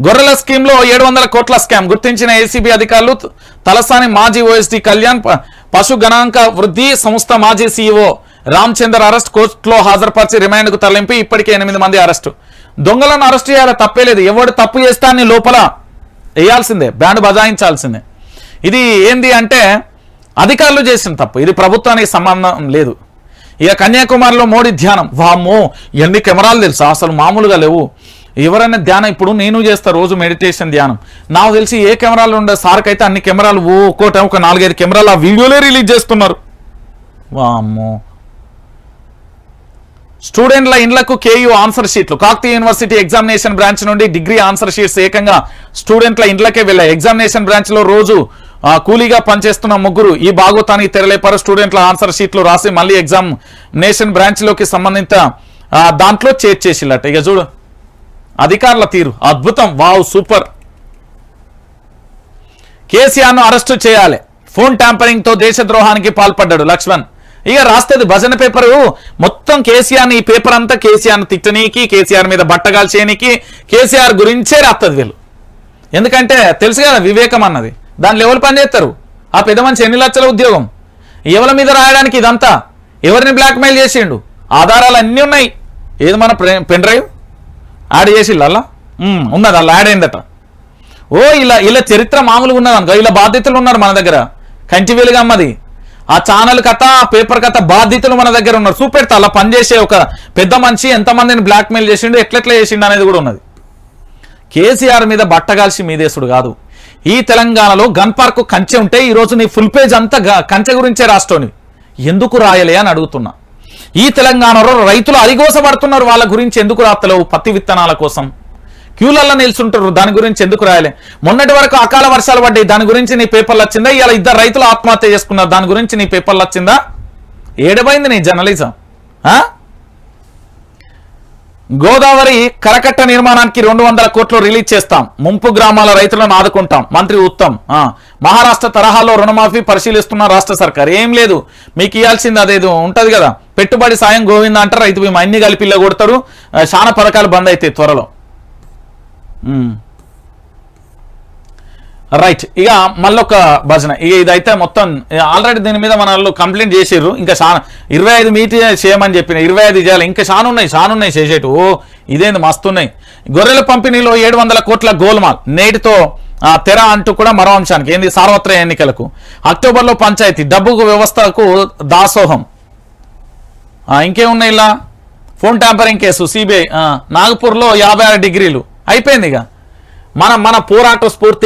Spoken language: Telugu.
గొర్రెల స్కీమ్లో ఏడు వందల కోట్ల స్కామ్. గుర్తించిన ఏసీబీ అధికారులు తలసాని మాజీ ఓఎస్డీ కళ్యాణ్ ప- పశు గణాంక వృద్ధి సంస్థ మాజీ సీఈఓ రామచందర్ అరెస్ట్ కోర్టులో హాజరుపరిచి రిమాండ్కు తరలింపి ఇప్పటికే ఎనిమిది మంది అరెస్టు. దొంగలను అరెస్ట్ చేయాలి తప్పేలేదు ఎవడు తప్పు చేస్తా అని లోపల వేయాల్సిందే బ్యాండ్ బజాయించాల్సిందే. ఇది ఏంది అంటే అధికారులు చేసిన తప్పు. ఇది ప్రభుత్వానికి సంబంధం లేదు. ఇక కన్యాకుమారిలో మోడీ ధ్యానం. వామ్మో ఎన్ని కెమెరాలు తెలుసా? అసలు మామూలుగా లేవు. ఎవరైనా ధ్యానం ఇప్పుడు నేను చేస్తా రోజు మెడిటేషన్ ధ్యానం. నాకు తెలిసి ఏ కెమెరాలు ఉండే సార్కి అయితే అన్ని కెమెరాలు ఒక్కోట ఒక నాలుగైదు కెమెరాలు ఆ వీడియోలే రిలీజ్ చేస్తున్నారు. వామ్మో. స్టూడెంట్ల ఇండ్లకు కేయూ ఆన్సర్ షీట్లు కాకతీయ యూనివర్సిటీ ఎగ్జామినేషన్ బ్రాంచ్ నుండి డిగ్రీ ఆన్సర్ షీట్స్ ఏకంగా స్టూడెంట్ల ఇండ్లకే వెళ్ళాయి. ఎగ్జామినేషన్ బ్రాంచ్లో రోజు కూలీగా పనిచేస్తున్న ముగ్గురు ఈ భాగోతానికి తెరలేపారు. స్టూడెంట్ల ఆన్సర్ షీట్లు రాసి మళ్ళీ ఎగ్జామినేషన్ బ్రాంచ్లోకి సంబంధిత దాంట్లో చేర్చేసిల్లట. ఇక చూడు. అధికారుల తీరు. అద్భుతం. Wow super. కేసీఆర్ను అరెస్టు చేయాలి. ఫోన్ ట్యాంపరింగ్తో దేశద్రోహానికి పాల్పడ్డాడు లక్ష్మణ్. ఇక రాస్తుంది భజన పేపరు. మొత్తం కేసీఆర్ ఈ పేపర్ అంతా కేసీఆర్ను తిట్టనీకి కేసీఆర్ మీద బట్టగాలు చేయనీకి కేసీఆర్ గురించే రాస్తుంది వీళ్ళు. ఎందుకంటే తెలుసు కదా వివేకం అన్నది. దానిలో ఎవరు పనిచేస్తారు ఆ పెద్ద మనిషి ఎన్ని లక్షల ఉద్యోగం? ఎవరి మీద రాయడానికి ఇదంతా? ఎవరిని బ్లాక్మెయిల్ చేసిండు? ఆధారాలు అన్నీ ఉన్నాయి. ఏది మన పెన్ డ్రైవ్? యాడ్ చేసి అలా? ఉన్నది అలా యాడ్ అయిందట. ఓ ఇలా ఇలా చరిత్ర మామూలుగా ఉన్నది అనుకో ఇలా బాధ్యతలు ఉన్నారు మన దగ్గర. కంటివేలుగా అమ్మది. ఆ ఛానల్ కథ ఆ పేపర్ కథ బాధ్యతలు మన దగ్గర ఉన్నారు. చూపెడతా అలా పనిచేసే ఒక పెద్ద మనిషి ఎంతమందిని బ్లాక్మెయిల్ చేసిండు ఎట్లెట్లా చేసిండు అనేది కూడా ఉన్నది. కేసీఆర్ మీద బట్టగాల్సి మీదేశుడు కాదు. ఈ తెలంగాణలో గన్ పార్క్ కంచె ఉంటే ఈరోజు నీ ఫుల్ పేజ్ అంతా కంచె గురించే రాష్ట్రోని ఎందుకు రాయలే అని అడుగుతున్నా. ఈ తెలంగాణలో రైతులు అరిగోసపడుతున్నారు. వాళ్ళ గురించి ఎందుకు రాత్తలేవు? పత్తి విత్తనాల కోసం. క్యూలల్లో నిల్చుంటారు దాని గురించి ఎందుకు రాయలే? మొన్నటి వరకు అకాల వర్షాలు పడ్డాయి. దాని గురించి నీ పేపర్లు వచ్చిందా? ఇలా ఇద్దరు రైతులు ఆత్మహత్య చేసుకున్నారు. దాని గురించి నీ పేపర్లు వచ్చిందా? ఏడబైంది నీ జర్నలిజం? గోదావరి కరకట్ట నిర్మాణానికి రెండు వందల కోట్లు రిలీజ్ చేస్తాం. ముంపు గ్రామాల రైతులను ఆదుకుంటాం. మంత్రి ఉత్తమ్. మహారాష్ట్ర తరహాలో రుణమాఫీ పరిశీలిస్తున్న రాష్ట్ర సర్కార్. ఏం లేదు. మీకు ఇవ్వాల్సింది అదేదో ఉంటది కదా. పెట్టుబడి సాయం గోవింద అంటారు రైతు బీమా అన్ని కలిపి ఇళ్ళ కొడతారు. చాలా పథకాలు బంద్ అవుతాయి త్వరలో. రైట్ ఇక మళ్ళొక భజన. ఇక ఇదైతే మొత్తం ఆల్రెడీ దీని మీద మన వాళ్ళు కంప్లైంట్ చేసారు ఇంకా చాలా ఇరవై ఐదు మీటి చేయమని చెప్పిన ఇరవై ఐదు చేయాలి ఇంకా చాలా ఉన్నాయి చాలా ఉన్నాయి చేసేటు. ఓ ఇదేంది మస్తు ఉన్నాయి. గొర్రెల పంపిణీలో ఏడు వందల కోట్ల గోల్మాల్. నేటితో తెర అంటూ కూడా మరో అంశానికి ఏంది సార్వత్రిక ఎన్నికలకు. అక్టోబర్లో పంచాయతీ డబ్బుకు వ్యవస్థకు దాసోహం. ఇంకేమున్నాయి ఇలా? ఫోన్ ట్యాంపరింగ్ కేసు సిబిఐ నాగపూర్లో యాభై ఆరు డిగ్రీలు. అయిపోయింది ఇక. మన మన పోరాట స్ఫూర్తి